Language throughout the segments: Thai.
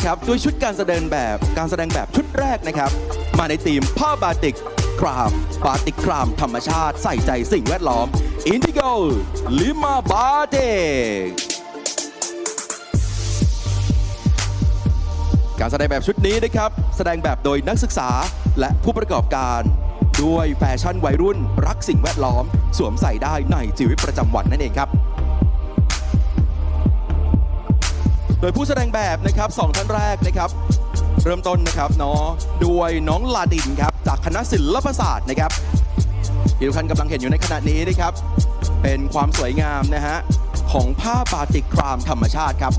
นะครับด้วยชุดการแสดงแบบการแสดงแบบชุดแรกนะครับ มาในธีมผ้าบาติกครามบาติกครามธรรมชาติใส่ใจสิ่งแวดล้อม Indigo Lima Batik การแสดงแบบชุดนี้นะครับ แสดงแบบโดยนักศึกษาและผู้ประกอบการ ด้วยแฟชั่นวัยรุ่นรักสิ่งแวดล้อม สวมใส่ได้ในชีวิตประจำวันนั่นเองครับ โดยผู้แสดงแบบนะครับสองท่านแรกนะครับ เริ่มต้นนะครับเนาะด้วยน้องลาดินครับจากคณะศิลปศาสตร์นะครับที่ทุกท่านกำลังเห็นอยู่ในขณะนี้นะครับ เป็นความสวยงามนะฮะของผ้าบาติกครามธรรมชาติครับ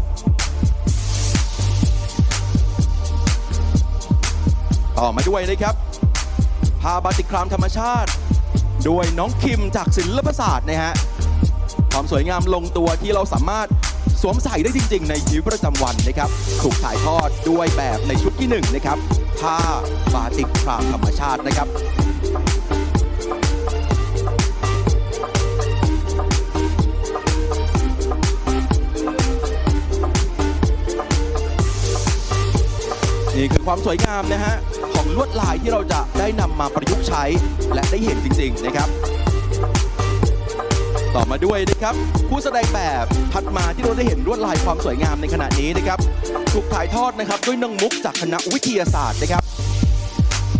ต่อมาด้วยนะครับผ้าบาติกครามธรรมชาติ ด้วยน้องคิมจากศิลปศาสตร์นะฮะความสวยงามลงตัวที่เราสามารถ สวมใส่ได้จริง ๆ ในชีวิตประจำวันนะครับถูกถ่ายทอดด้วยแบบในชุดที่หนึ่งนะครับผ้าบาติกครามธรรมชาตินะครับนี่คือความสวยงามนะฮะของลวดลายที่เราจะได้นำมาประยุกต์ใช้และได้เห็นจริง ๆ นะครับ ต่อมาด้วยนะครับผู้แสดงแบบถัดมาที่เราได้เห็นลวดลายความสวยงามในขณะนี้นะครับถูกถ่ายทอดนะครับด้วยน้องมุกจากคณะวิทยาศาสตร์นะครับ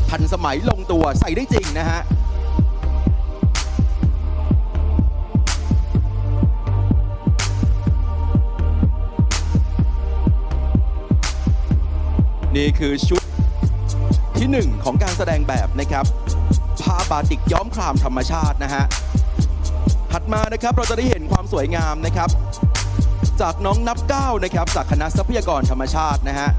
ทันสมัยลงตัวใส่ได้จริงนะฮะนี่คือชุดที่หนึ่งของการแสดงแบบนะครับผ้าบาติกย้อมครามธรรมชาตินะฮะ ถัดมานะครับเราจะได้เห็นความสวยงามนะครับ จากน้องนับเก้านะครับ จากคณะทรัพยากรธรรมชาตินะฮะ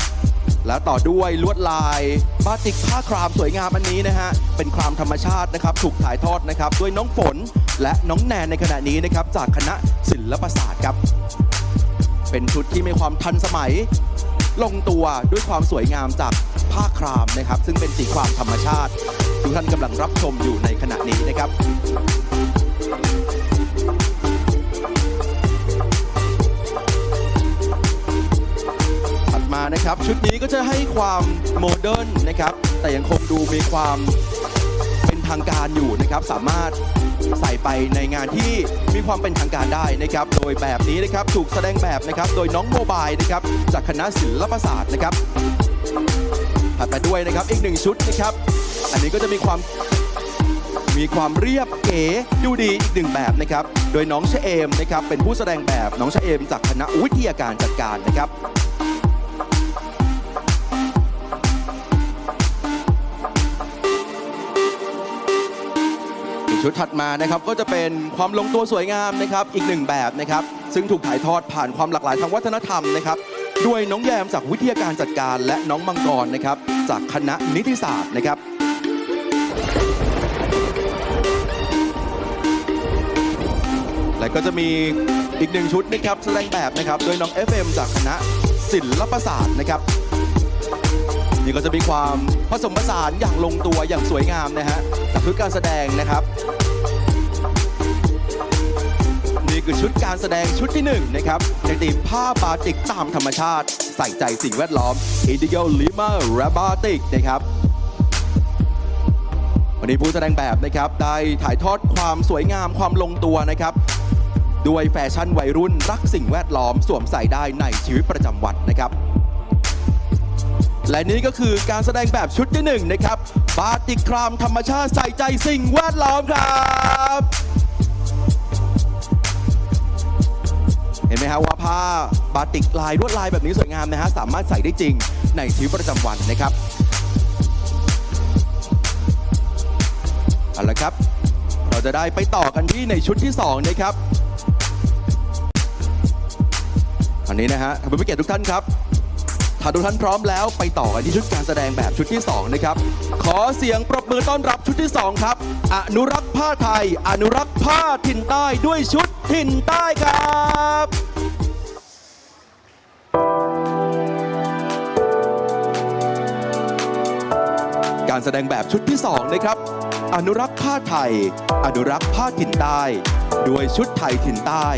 และต่อด้วยลวดลายบาติกผ้าครามสวยงามอันนี้นะฮะเป็นครามธรรมชาตินะครับถูกถ่ายทอดนะครับด้วยน้องฝนและน้องแนนในขณะนี้นะครับจากคณะศิลปศาสตร์ครับ เป็นชุดที่มีความทันสมัย ลงตัวด้วยความสวยงามจากผ้าครามนะครับ ซึ่งเป็นสีครามธรรมชาติทุกท่านกำลังรับชมอยู่ในขณะนี้นะครับ นะครับ ชุดนี้ก็จะให้ความโมเดิร์นนะครับ แต่ยังคงดูมีความเป็นทางการอยู่นะครับ สามารถใส่ไปในงานที่มีความเป็นทางการได้นะครับ โดยแบบนี้นะครับถูกแสดงแบบนะครับ โดยน้องโมบายนะครับ จากคณะศิลปศาสตร์นะครับถัดมาด้วยนะครับอีกหนึ่งชุดนะครับ อันนี้ก็จะมีความมีความเรียบเก๋ดูดีอีกหนึ่งแบบนะครับ โดยน้องเชเอมนะครับ เป็นผู้แสดงแบบน้องเชเอมจากคณะวิทยาการจัดการนะครับ ชุดถัดมานะครับก็จะเป็นความลงตัวสวยงามนะครับอีกหนึ่งแบบนะครับซึ่งถูกถ่ายทอดผ่านความหลากหลายทางวัฒนธรรมนะครับด้วยน้องแยมจากวิทยาการจัดการและน้องมังกรนะครับจากคณะนิติศาสตร์นะครับและก็จะมีอีกหนึ่งชุดนะครับแสดงแบบนะครับโดยน้อง FM จากคณะศิลปศาสตร์นะครับนี่ก็จะมีความผสมผสานอย่างลงตัวอย่างสวยงามนะฮะกับชุดการแสดงนะครับ นี่คือชุดการแสดงชุดที่หนึ่งนะครับในธีมผ้าบาติกตามธรรมชาติ ใส่ใจสิ่งแวดล้อม Indigo Lima r a b a t i c นะครับวันนี้ผู้แสดงแบบนะครับได้ถ่ายทอดความสวยงามความลงตัวนะครับด้วยแฟชั่นวัยรุ่นรักสิ่งแวดล้อมสวมใส่ได้ในชีวิตประจำวันนะครับ และนี่ก็คือการแสดงแบบชุดที่หนึ่งนะครับ บาติกครามธรรมชาติใส่ใจสิ่งแวดล้อมครับ นไหมฮะว่าผ้าบาติกลายลวดลายแบบนี้สวยงามนะฮะสามารถใส่ได้จริงในชีวิตประจำวันนะครับเอาละครับ เราจะได้ไปต่อกันที่ในชุดที่2นะครับอันนี้นะฮะท่านผู้เกียรติทุกท่านครับถ้าทุกท่านพร้อมแล้วไปต่อกันที่ชุดการแสดงแบบชุดที่ 2 นะครับ ขอเสียงปรบมือต้อนรับชุดที่ 2 ครับ อนุรักษ์ผ้าไทย อนุรักษ์ผ้าถิ่นใต้ด้วยชุดถิ่นใต้ครับ การแสดงแบบชุดที่ 2 นะครับ อนุรักษ์ผ้าไทย อนุรักษ์ผ้าถิ่นใต้ด้วยชุดไทยถิ่นใต้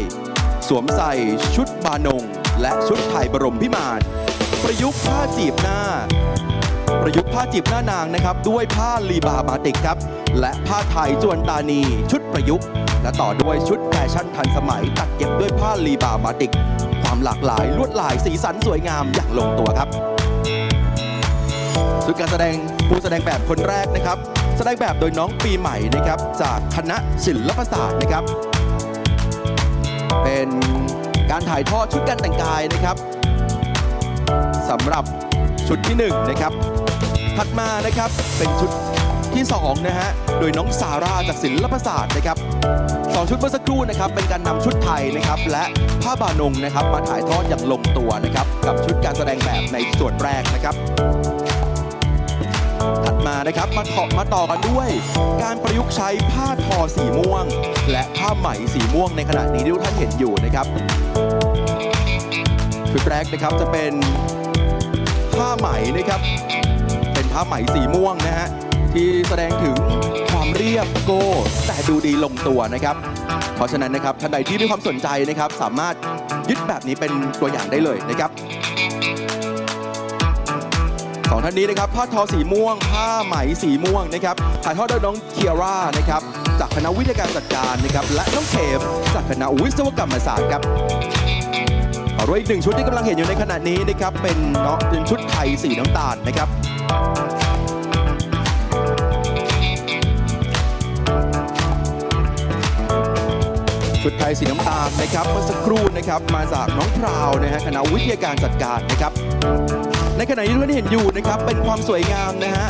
สวมใส่ชุดบานง และชุดไทยบรมพิมาน ประยุกต์ผ้าจีบหน้า ประยุกต์ผ้าจีบหน้านางนะครับ ด้วยผ้าลีบาบาติกครับ และผ้าไทยจวนตานี ชุดประยุกต์ และต่อด้วยชุดแฟชั่นทันสมัย ตัดเย็บด้วยผ้าลีบาบาติก ความหลากหลายลวดลายสีสันสวยงามอย่างลงตัวครับ ชุดการแสดงผู้แสดงแบบคนแรกนะครับ แสดงแบบโดยน้องปีใหม่นะครับ จากคณะศิลปศาสตร์นะครับ เป็นการถ่ายทอดชุดการแต่งกายนะครับสำหรับชุดที่1นะครับ ถัดมานะครับเป็นชุดที่2นะฮะโดยน้องซาร่าจากศิลปศาสตร์นะครับสองชุดเมื่อสักครู่นะครับเป็นการนำชุดไทยนะครับและผ้าบานงนะครับมาถ่ายทอดอย่างลงตัวนะครับกับชุดการแสดงแบบในส่วนแรกนะครับ ถัดมานะครับมาต่อมาต่อกันด้วย การประยุกต์ใช้ผ้าทอสีม่วง และผ้าไหมสีม่วงในขณะนี้ที่ทุกท่านเห็นอยู่นะครับชุดแรกนะครับจะเป็นผ้าไหมนะครับ เป็นผ้าไหมสีม่วงนะฮะที่แสดงถึงความเรียบโก้แต่ดูดีลงตัวนะครับ เพราะฉะนั้นนะครับท่านใดที่มีความสนใจนะครับ สามารถยึดแบบนี้เป็นตัวอย่างได้เลยนะครับ สองท่านนี้นะครับผ้าทอสีม่วง ผ้าไหมสีม่วงนะครับถ่ายทอดโดยน้องเคียร่านะครับจากคณะวิทยาการจัดการนะครับและน้องเขมจากคณะวิศวกรรมศาสตร์ครับต่อด้วยอีกหนึ่งชุดที่กำลังเห็นอยู่ในขณะนี้นะครับเป็นเนาะเป็นชุดไทยสีน้ำตาลนะครับ ชุดไทยสีน้ำตาลนะครับเมื่อสักครู่นะครับมาจากน้องพราวนะฮะคณะวิทยาการจัดการนะครับ ในขณะที่ท่านเห็นอยู่นะครับเป็นความสวยงามนะฮะ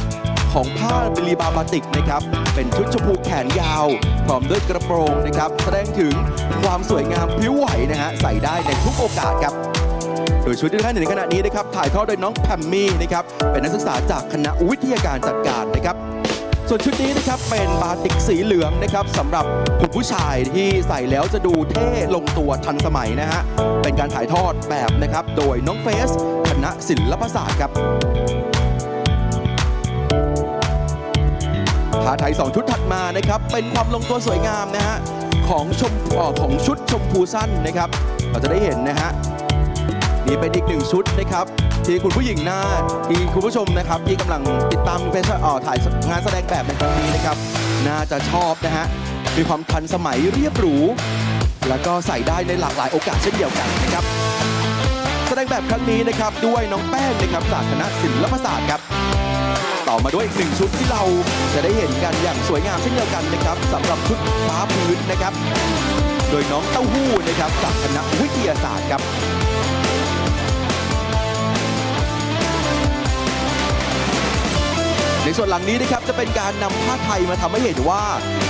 ของผ้าบิลีบาบาติกนะครับเป็นชุดชมพูแขนยาว พร้อมด้วยกระโปรงนะครับ แสดงถึงความสวยงามพริ้วไหวนะฮะใส่ได้ในทุกโอกาสครับโดยชุดที่ท่านเห็นในขณะนี้นะครับถ่ายทอดโดยน้องแพมมี่นะครับเป็นนักศึกษาจากคณะวิทยาการจัดการนะครับ ส่วนชุดนี้นะครับเป็นบาติกสีเหลืองนะครับสำหรับคุณผู้ชายที่ใส่แล้วจะดูเท่ลงตัวทันสมัยนะฮะเป็นการถ่ายทอดแบบนะครับโดยน้องเฟสคณะศิลปศาสตร์ครับผ้าไทย2ชุดถัดมานะครับเป็นความลงตัวสวยงามนะฮะของชมออของชุดชมพูสั้นนะครับเราจะได้เห็นนะฮะ นี่เป็นอีกหนึ่งชุดนะครับที่คุณผู้หญิงหน้าที่คุณผู้ชมนะครับที่กำลังติดตามเป็นเอ่อถ่ายงานแสดงแบบในครั้งนี้นะครับ น่าจะชอบนะฮะมีความทันสมัยเรียบหรู แล้วก็ใส่ได้ในหลากหลายโอกาสเช่นเดียวกันนะครับแสดงแบบครั้งนี้นะครับด้วยน้องแป้งนะครับจากคณะศิลปศาสตร์ครับต่อมาด้วยอีกหนึ่งชุดที่เราจะได้เห็นกันอย่างสวยงามเช่นเดียวกันนะครับสำหรับชุดฟ้าพื้นนะครับ โดยน้องเต้าหู้นะครับจากคณะวิทยาศาสตร์ครับ ในส่วนหลังนี้นะครับจะเป็นการนำผ้าไทยมาทำให้เห็นว่า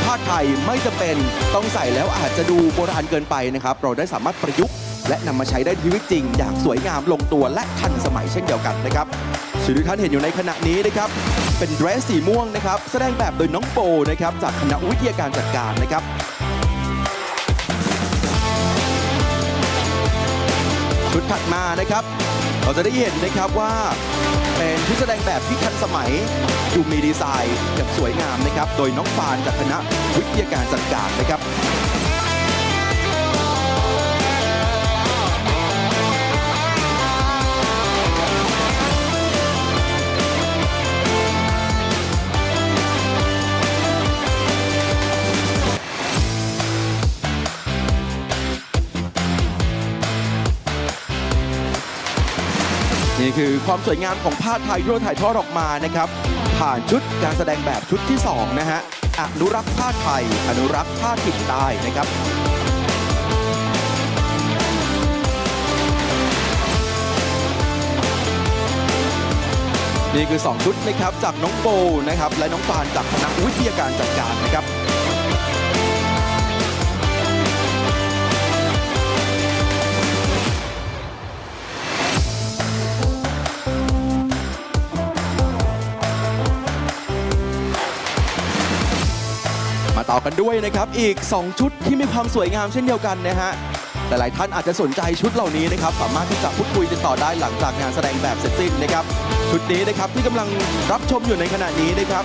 ผ้าไทยไม่จำเป็นต้องใส่แล้วอาจจะดูโบราณเกินไปนะครับ เราได้สามารถประยุกต์และนำมาใช้ได้ในชีวิตจริง อย่างสวยงามลงตัวและทันสมัยเช่นเดียวกันนะครับสิ่งที่ท่านเห็นอยู่ในขณะนี้นะครับ เป็นเดรสสีม่วงนะครับ แสดงแบบโดยน้องโปนะครับจากคณะวิทยาการจัดการนะครับ ชุดถัดมานะครับ เราจะได้เห็นนะครับว่าเป็นชุดแสดงแบบที่ทันสมัยดูมีดีไซน์แบบสวยงามนะครับ โดยน้องฟานจากคณะวิทยาการจัดการนะครับ นี่คือความสวยงามของผ้าไทยที่เราถ่ายทอดออกมานะครับ ผ่านชุดการแสดงแบบชุดที่ 2 นะฮะอนุรักษ์ผ้าไทย อนุรักษ์ผ้าถิ่นใต้นะครับนี่คือ 2 ชุดนะครับจากน้องโบนะครับและน้องฟานจากคณะวิทยาการจัดการนะครับ ต่อกันด้วยนะครับ อีก 2 ชุดที่มีความสวยงามเช่นเดียวกันนะฮะหลายๆท่านอาจจะสนใจชุดเหล่านี้นะครับ สามารถที่จะพูดคุยติดต่อได้หลังจากงานแสดงแบบเสร็จสิ้นนะครับ ชุดนี้นะครับที่กำลังรับชมอยู่ในขณะนี้นะครับ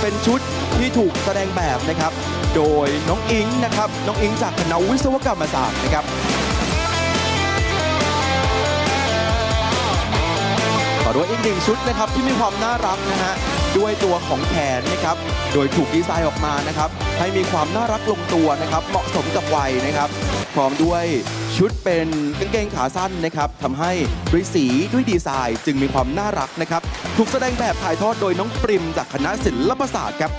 เป็นชุดที่ถูกแสดงแบบนะครับ โดยน้องอิงนะครับน้องอิงจากคณะวิศวกรรมศาสตร์นะครับต่อด้วยอีกหนึ่งชุดนะครับที่มีความน่ารักนะฮะด้วยตัวของแขนนะครับ โดยถูกดีไซน์ออกมานะครับ ให้มีความน่ารักลงตัวนะครับ เหมาะสมกับวัยนะครับ พร้อมด้วยชุดเป็นกางเกงขาสั้นนะครับทำให้ด้วยสีด้วยดีไซน์ จึงมีความน่ารักนะครับ ถูกแสดงแบบถ่ายทอดโดยน้องปริม จากคณะศิลปศาสตร์ครับ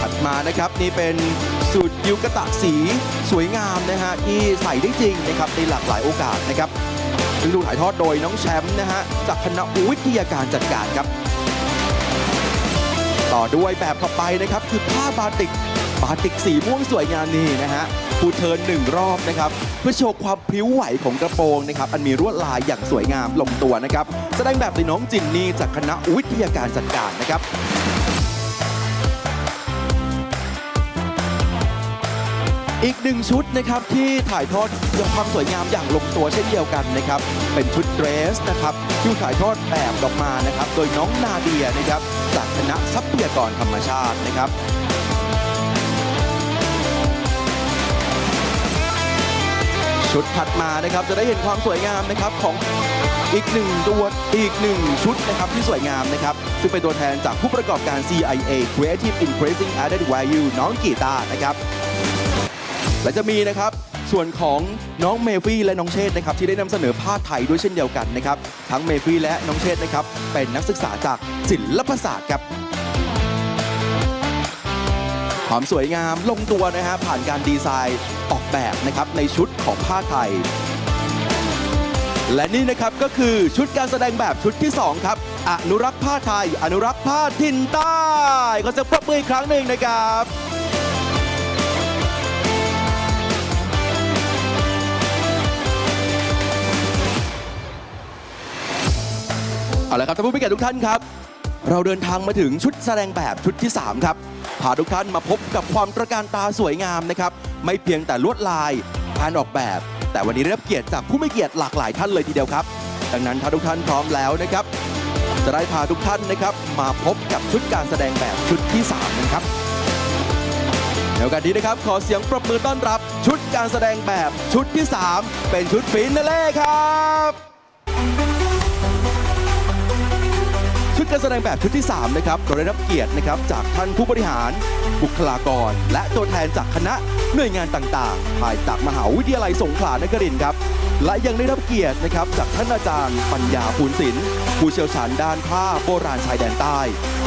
ถัดมานะครับนี่เป็นสูตรยูกะตะสีสวยงามนะฮะที่ใส่ได้จริงนะครับในหลากหลายโอกาสนะครับซึ่งดูถ่ายทอดโดยน้องแชมป์นะฮะจากคณะวิทยาการจัดการครับ ต่อด้วยแบบต่อไปนะครับ คือผ้าบาติกบาติกสีม่วงสวยงามนี่นะฮะฟูเทิร์นหนึ่งรอบนะครับ เพื่อโชว์ความพริ้วไหวของกระโปรงนะครับ อันมีลวดลายอย่างสวยงามลงตัวนะครับ แสดงแบบโดยน้องจินนี่จากคณะวิทยาการจัดการนะครับอีกหนึ่งชุดนะครับที่ถ่ายทอดยังความสวยงามอย่างลงตัวเช่นเดียวกันนะครับ เป็นชุดเดรสนะครับที่ถ่ายทอดแบบออกมานะครับ โดยน้องนาเดียนะครับ จากคณะทรัพยากรธรรมชาตินะครับชุดถัดมานะครับจะได้เห็นความสวยงามนะครับของอีกหนึ่งตัวอีกหนึ่งชุดนะครับที่สวยงามนะครับ ซึ่งเป็นตัวแทนจากผู้ประกอบการ CIA Creative Increasing Added Value น้องกีตาร์นะครับ และจะมีนะครับ ส่วนของน้องเมฟี่และน้องเชษนะครับที่ได้นำเสนอผ้าไทยด้วยเช่นเดียวกันนะครับทั้งเมฟี่และน้องเชษนะครับเป็นนักศึกษาจากศิลปศาสตร์ครับความสวยงามลงตัวนะฮะผ่านการดีไซน์ออกแบบนะครับในชุดของผ้าไทย และนี่นะครับก็คือชุดการแสดงแบบชุดที่ 2 ครับ อนุรักษ์ผ้าไทย อนุรักษ์ผ้าถิ่นใต้ก็จะปรบมืออีกครั้งหนึ่งนะครับ เอาละครับท่านผู้มีเกียรติทุกท่านครับ เราเดินทางมาถึงชุดแสดงแบบชุดที่ 3 ครับพาทุกท่านมาพบกับความตระการตาสวยงามนะครับ ไม่เพียงแต่ลวดลายการออกแบบ แต่วันนี้ได้รับเกียรติจากผู้มีเกียรติหลากหลายท่านเลยทีเดียวครับ ดังนั้นถ้าทุกท่านพร้อมแล้วนะครับ จะได้พาทุกท่านนะครับ มาพบกับชุดการแสดงแบบชุดที่ 3 นะครับในโอกาสนี้นะครับ ขอเสียงปรบมือต้อนรับ ชุดการแสดงแบบชุดที่ 3 เป็นชุดฟินาเล่ครับ ดการแสดงแบบชุดที่ 3 นะครับเราได้รับเกียรตินะครับจากท่านผู้บริหาร บุคลากร และตัวแทนจากคณะหน่วยงานต่างๆ ภายจากมหาวิทยาลัยสงขลานครินทร์ครับ และยังได้รับเกียรตินะครับจากท่านอาจารย์ ปัญญาภูลศิลป์ผู้เชี่ยวชาญด้านผ้าโบราณชายแดนใต้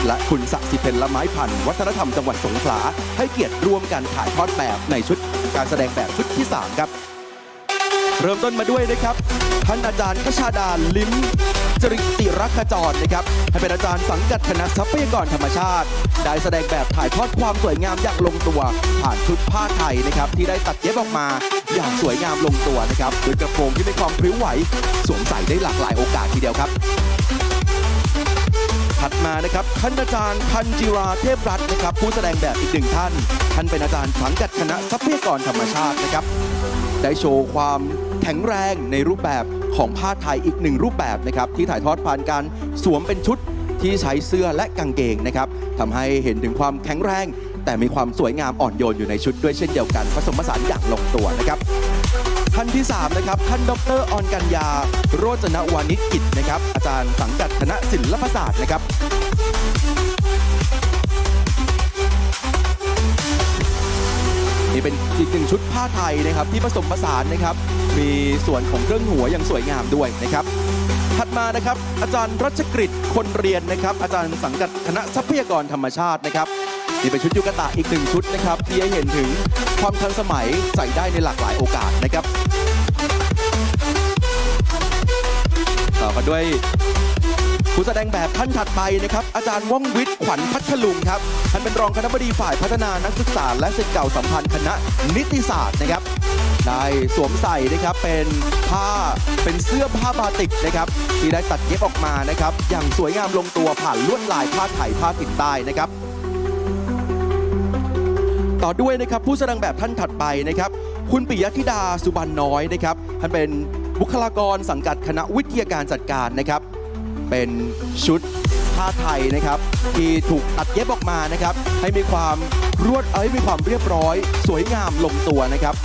และคุณศักดิ์สิทธิ์เพลละไม้พันธุ์วัฒนธรรมจังหวัดสงขลาให้เกียรติร่วมกันถ่ายทอดแบบในชุดการแสดงแบบชุดที่สามครับ เริ่มต้นมาด้วยนะครับ ท่านอาจารย์ขชาดาลิ้มจริติรักขจรนะครับให้เป็นอาจารย์สังกัดคณะทรัพยากรธรรมชาติ ได้แสดงแบบถ่ายทอดความสวยงามอย่างลงตัว ผ่านชุดผ้าไทยนะครับที่ได้ตัดเย็บออกมาอย่างสวยงามลงตัวนะครับโดยกระโปรงที่มีความพริ้วไหว สวมใส่ได้หลากหลายโอกาสทีเดียวครับถัดมานะครับท่านอาจารย์พันจิราเทพรัตน์นะครับผู้แสดงแบบอีกหนึ่งท่าน ท่านเป็นอาจารย์สังกัดคณะทรัพยากรธรรมชาตินะครับ ได้โชว์ความแข็งแรงในรูปแบบของผ้าไทยอีกหนึ่งรูปแบบนะครับที่ถ่ายทอดผ่านการสวมเป็นชุดที่ใช้เสื้อและกางเกงนะครับทำให้เห็นถึงความแข็งแรง แต่มีความสวยงามอ่อนโยนอยู่ในชุดด้วยเช่นเดียวกันผสมผสานอย่างลงตัวนะครับท่านที่3นะครับท่านดรออนกัญญา โรจนวานิชกิจนะครับอาจารย์สังกัดคณะศิลปศาสตร์นะครับ นี่เป็นอีกหนึ่งชุดผ้าไทยนะครับที่ผสมผสานนะครับ มีส่วนของเครื่องหัวอย่างสวยงามด้วยนะครับถัดมานะครับ อาจารย์รัชกฤษคนเรียนนะครับ อาจารย์สังกัดคณะทรัพยากรธรรมชาตินะครับนี่เป็นชุดยูกตะอีกหนึ่งชุดนะครับที่ให้เห็นถึงความทันสมัยใส่ได้ในหลากหลายโอกาสนะครับ ต่อกันด้วย ผู้แสดงแบบท่านถัดไปนะครับ อาจารย์ว่องวิทย์ขวัญพัทลุงครับท่านเป็นรองคณบดีฝ่ายพัฒนานักศึกษา และศิษย์เก่าสัมพันธ์คณะนิติศาสตร์นะครับได้สวมใส่นะครับเป็นผ้าเป็นเสื้อผ้าบาติกนะครับที่ได้ตัดเย็บออกมานะครับ อย่างสวยงามลงตัวผ่านลวดลายผ้าไถ่ผ้าติดใต้นะครับต่อด้วยนะครับผู้แสดงแบบท่านถัดไปนะครับ คุณปิยธิดาสุบรรณน้อยนะครับท่านเป็นบุคลากรสังกัดคณะวิทยาการจัดการนะครับ เป็นชุดผ้าไทยนะครับ ที่ถูกตัดเย็บออกมานะครับ ให้มีความรวดเอ้ยมีความเรียบร้อย สวยงามลงตัวนะครับ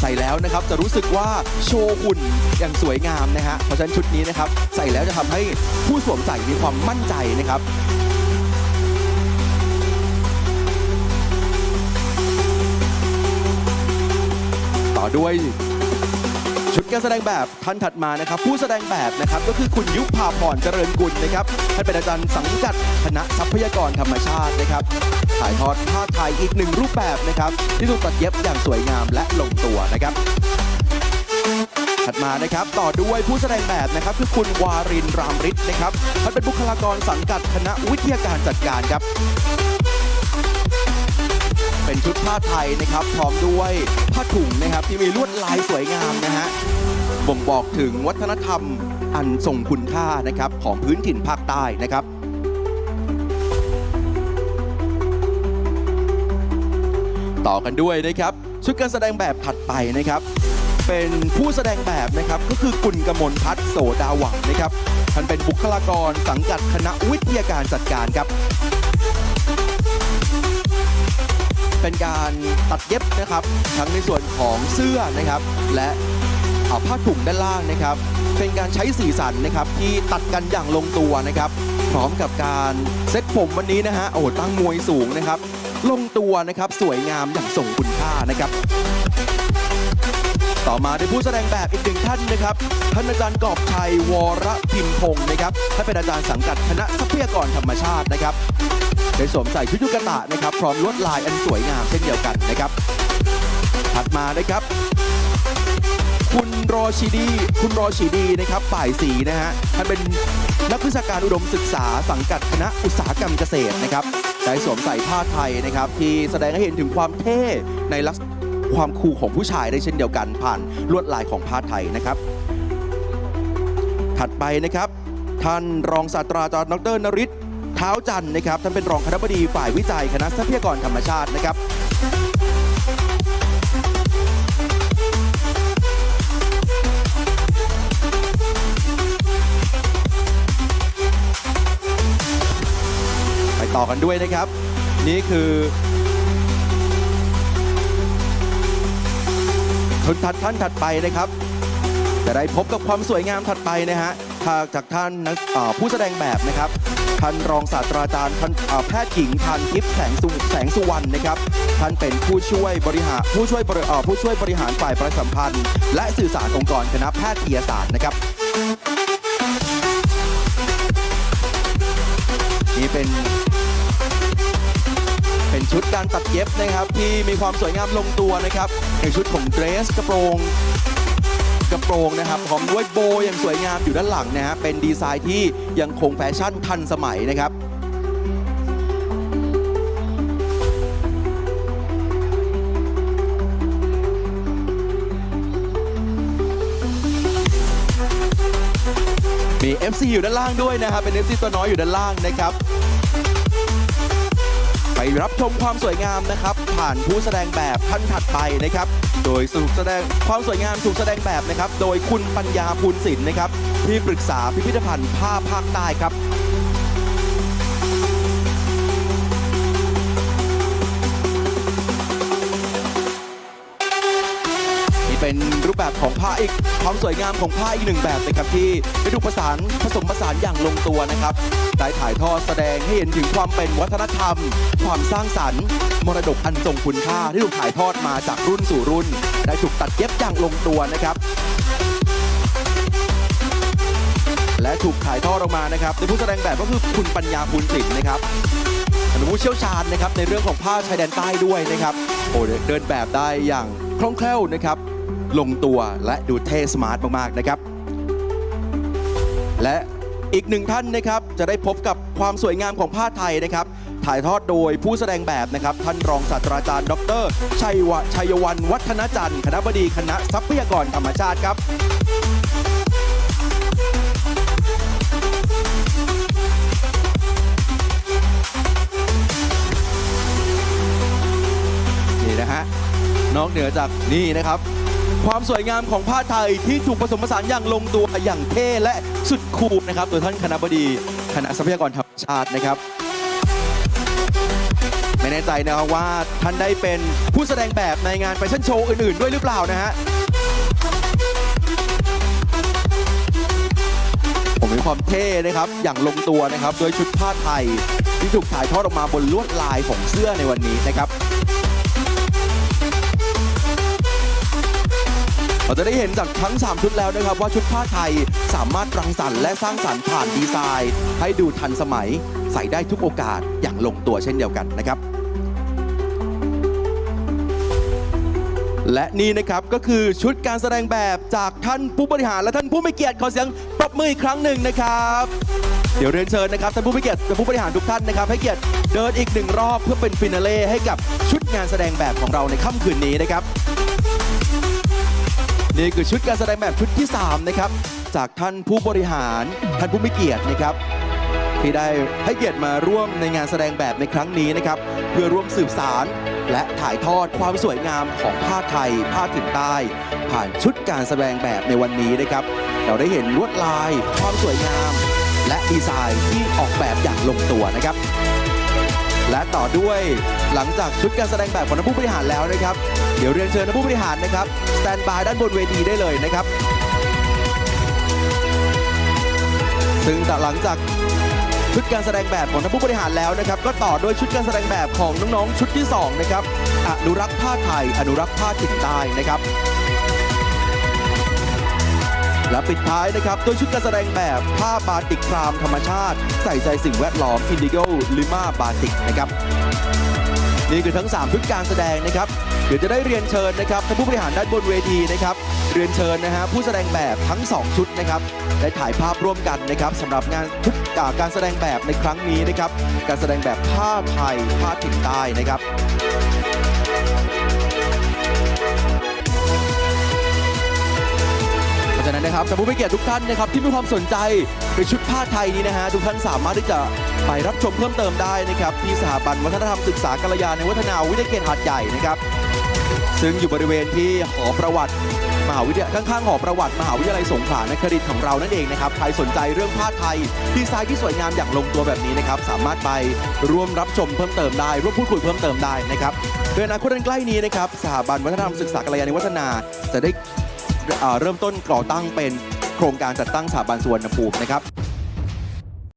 ใส่แล้วนะครับจะรู้สึกว่าโชว์หุ่นอย่างสวยงามนะฮะเพราะฉะนั้นชุดนี้นะครับ ใส่แล้วจะทำให้ผู้สวมใส่มีความมั่นใจนะครับต่อด้วย ชุดการแสดงแบบท่านถัดมานะครับ ผู้แสดงแบบนะครับก็คือคุณยุพาพรเจริญกุลนะครับท่านเป็นอาจารย์สังกัดคณะทรัพยากรธรรมชาตินะครับถ่ายทอดผ้าไทยอีกหนึ่งรูปแบบนะครับ ที่ถูกตัดเย็บอย่างสวยงามและลงตัวนะครับถัดมานะครับ ต่อด้วยผู้แสดงแบบนะครับ คือคุณวารินรามฤทธิ์นะครับท่านเป็นบุคลากรสังกัดคณะวิทยาการจัดการครับ เป็นชุดผ้าไทยนะครับ พร้อมด้วยผ้าถุงนะครับที่มีลวดลายสวยงามนะฮะบ่งบอกถึงวัฒนธรรมอันทรงคุณค่านะครับของพื้นถิ่นภาคใต้นะครับต่อกันด้วยนะครับชุดการแสดงแบบถัดไปนะครับ เป็นผู้แสดงแบบนะครับก็คือคุณกมลพัฒโสดาหวังนะครับท่านเป็นบุคลากรสังกัดคณะวิทยาการจัดการครับ เป็นการตัดเย็บนะครับ ทั้งในส่วนของเสื้อนะครับ และผ้าถุงด้านล่างนะครับ เป็นการใช้สีสันนะครับที่ตัดกันอย่างลงตัวนะครับ พร้อมกับการเซ็ตผมวันนี้นะฮะโอ้ตั้งมวยสูงนะครับ ลงตัวนะครับสวยงามอย่างทรงคุณค่านะครับต่อมาได้ผู้แสดงแบบอีกหนึ่งท่านนะครับ ท่านอาจารย์กอบชัยวรพิมพงศ์นะครับท่านเป็นอาจารย์สังกัดคณะทรัพยากรธรรมชาตินะครับ ได้สวมใส่ชุดยุกตะนะครับ พร้อมลวดลายอันสวยงามเช่นเดียวกันนะครับ ถัดมานะครับ คุณรอชีดี คุณรอชีดีนะครับป่ายสีนะฮะท่านเป็นนักวิชาการอุดมศึกษาสังกัดคณะอุตสาหกรรมเกษตรนะครับได้สวมใส่ผ้าไทยนะครับ ที่แสดงให้เห็นถึงความเท่ในลักษณะความคูลของผู้ชายได้เช่นเดียวกันผ่านลวดลายของผ้าไทยนะครับ ถัดไปนะครับ ท่านรองศาสตราจารย์ดรนริศ เท้าจันนะครับท่านเป็นรองคณบดีฝ่ายวิจัยคณะทรัพยากรธรรมชาตินะครับไปต่อกันด้วยนะครับ นี่คือทุนทัดท่านถัดไปนะครับ จะได้พบกับความสวยงามถัดไปนะฮะจากท่านผู้แสดงแบบนะครับ ท่านรองศาสตราจารย์ท่านแพทย์หญิงทานทิพย์แสงสุแสงสุวรรณนะครับท่านเป็นผู้ช่วยบริหารผู้ช่วยบริผู้ช่วยบริหารฝ่ายประชาสัมพันธ์ และสื่อสารองค์กรคณะแพทยศาสตร์นะครับนี่เป็นเป็นชุดการตัดเย็บนะครับที่มีความสวยงามลงตัวนะครับในชุดของเดรสกระโปรง กระโปรงนะครับพร้อมด้วยโบอย่างสวยงามอยู่ด้านหลังนะฮะเป็นดีไซน์ที่ยังคงแฟชั่นทันสมัยนะครับมี FC อยู่ด้านล่างด้วยนะครับเป็น FC ตัวน้อยอยู่ด้านล่างนะครับ รับชมความสวยงามนะครับ ผ่านผู้แสดงแบบท่านถัดไปนะครับ โดยสุกแสดงความสวยงามถูกแสดงแบบนะครับ โดยคุณปัญญาภูลศิลป์นะครับที่ปรึกษาพิพิธภัณฑ์ผ้าภาคใต้ครับ แบบของผ้าอีกความสวยงามของผ้าอีกหนึ่งแบบนะครับที่ได้ถูกผสานผสมผสานอย่างลงตัวนะครับได้ถ่ายทอดแสดงให้เห็นถึงความเป็นวัฒนธรรม ความสร้างสรรค์ มรดกอันทรงคุณค่าที่ถูกถ่ายทอดมาจากรุ่นสู่รุ่น ได้ถูกตัดเย็บอย่างลงตัวนะครับและถูกถ่ายทอดออกมานะครับโดยผู้แสดงแบบก็คือคุณปัญญาภูลศิลป์นะครับเป็นผู้เชี่ยวชาญนะครับในเรื่องของผ้าชายแดนใต้ด้วยนะครับโอ้เดินแบบได้อย่างคล่องแคล่วนะครับ ลงตัวและดูเท่สมาร์ทมากๆนะครับ และอีกหนึ่งท่านนะครับจะได้พบกับความสวยงามของผ้าไทยนะครับ ถ่ายทอดโดยผู้แสดงแบบนะครับ ท่านรองศาสตราจารย์ ดร ชัยวะชัยวันวัฒนจันทร์คณะบดีคณะทรัพยากรธรรมชาติครับนี่นะฮะนอกเหนือจากนี่นะครับ ความสวยงามของผ้าไทยที่ถูกผสมผสานอย่างลงตัวอย่างเท่และสุดคูลนะครับ โดยท่านคณะบดีคณะทรัพยากรธรรมชาตินะครับ ไม่แน่ใจนะครับว่าท่านได้เป็นผู้แสดงแบบในงานแฟชั่นโชว์อื่นๆ ด้วยหรือเปล่านะฮะผมมีความเท่นะครับอย่างลงตัวนะครับ โดยชุดผ้าไทยที่ถูกถ่ายทอดออกมาบนลวดลายของเสื้อในวันนี้นะครับ เราจะได้เห็นจากทั้ง 3 ชุดแล้วนะครับ ว่าชุดผ้าไทยสามารถรังสรรค์และสร้างสรรค์ผ่านดีไซน์ ให้ดูทันสมัย ใส่ได้ทุกโอกาสอย่างลงตัวเช่นเดียวกันนะครับ และนี่นะครับก็คือชุดการแสดงแบบจากท่านผู้บริหารและท่านผู้มีเกียรติขอเสียงปรบมืออีกครั้งหนึ่งนะครับเดี๋ยวเรียนเชิญนะครับท่านผู้มีเกียรติและผู้บริหารทุกท่านนะครับ ให้เกียรติเดินอีกหนึ่งรอบเพื่อเป็นฟินาเล่ให้กับชุดงานแสดงแบบของเราในค่ำคืนนี้นะครับ นี่คือชุดการแสดงแบบชุดที่ 3 นะครับ จากท่านผู้บริหารท่านผู้มีเกียรตินะครับ ที่ได้ให้เกียรติมาร่วมในงานแสดงแบบในครั้งนี้นะครับ เพื่อร่วมสืบสารและถ่ายทอดความสวยงามของผ้าไทย ผ้าถิ่นใต้ ผ่านชุดการแสดงแบบในวันนี้นะครับ เราได้เห็นลวดลาย ความสวยงาม และดีไซน์ที่ออกแบบอย่างลงตัวนะครับ และต่อด้วยหลังจากชุดการแสดงแบบของท่านผู้บริหารแล้วนะครับ เดี๋ยวเรียนเชิญท่านผู้บริหารนะครับสแตนบายด้านบนเวทีได้เลยนะครับ ซึ่งหลังจากชุดการแสดงแบบของท่านผู้บริหารแล้วนะครับ ก็ต่อด้วยชุดการแสดงแบบของน้องๆชุดที่สองนะครับอนุรักษ์ผ้าไทยอนุรักษ์ผ้าถิ่นใต้นะครับ และปิดท้ายนะครับด้วยชุดการแสดงแบบผ้าบาติกครามธรรมชาติ ใส่ใจสิ่งแวดล้อมอินดิโกลิมาบาติกนะครับนี่คือทั้ง 3 ชุดการแสดงนะครับ เดี๋ยวจะได้เรียนเชิญนะครับท่านผู้บริหารด้านบนเวทีนะครับ เรียนเชิญนะฮะผู้แสดงแบบทั้ง 2 ชุดนะครับ ได้ถ่ายภาพร่วมกันนะครับสำหรับงานชุดการแสดงแบบในครั้งนี้นะครับ การแสดงแบบผ้าไทยผ้าถิ่นใต้นะครับ เพราะฉะนั้นนะครับท่านผู้มีเกียรติทุกท่านนะครับที่มีความสนใจในชุดผ้าไทยนี้นะฮะทุกท่านสามารถที่จะไปรับชมเพิ่มเติมได้นะครับที่สถาบันวัฒนธรรมศึกษากัลยาในวัฒนาวิทยาเขตหาดใหญ่นะครับซึ่งอยู่บริเวณที่หอประวัติมหาวิทยาข้างๆหอประวัติมหาวิทยาลัยสงขลานครินทร์ของเรานั่นเองนะครับใครสนใจเรื่องผ้าไทยดีไซน์ที่สวยงามอย่างลงตัวแบบนี้นะครับสามารถไปร่วมรับชมเพิ่มเติมได้ร่วมพูดคุยเพิ่มเติมได้นะครับโดยอนาคตอันใกล้นี้นะครับสถาบันวัฒนธรรมศึกษากัลยาในวัฒนาจะได้ เริ่มต้นก่อตั้งเป็นโครงการจัดตั้งสถาบันสุวรรณภูมินะครับ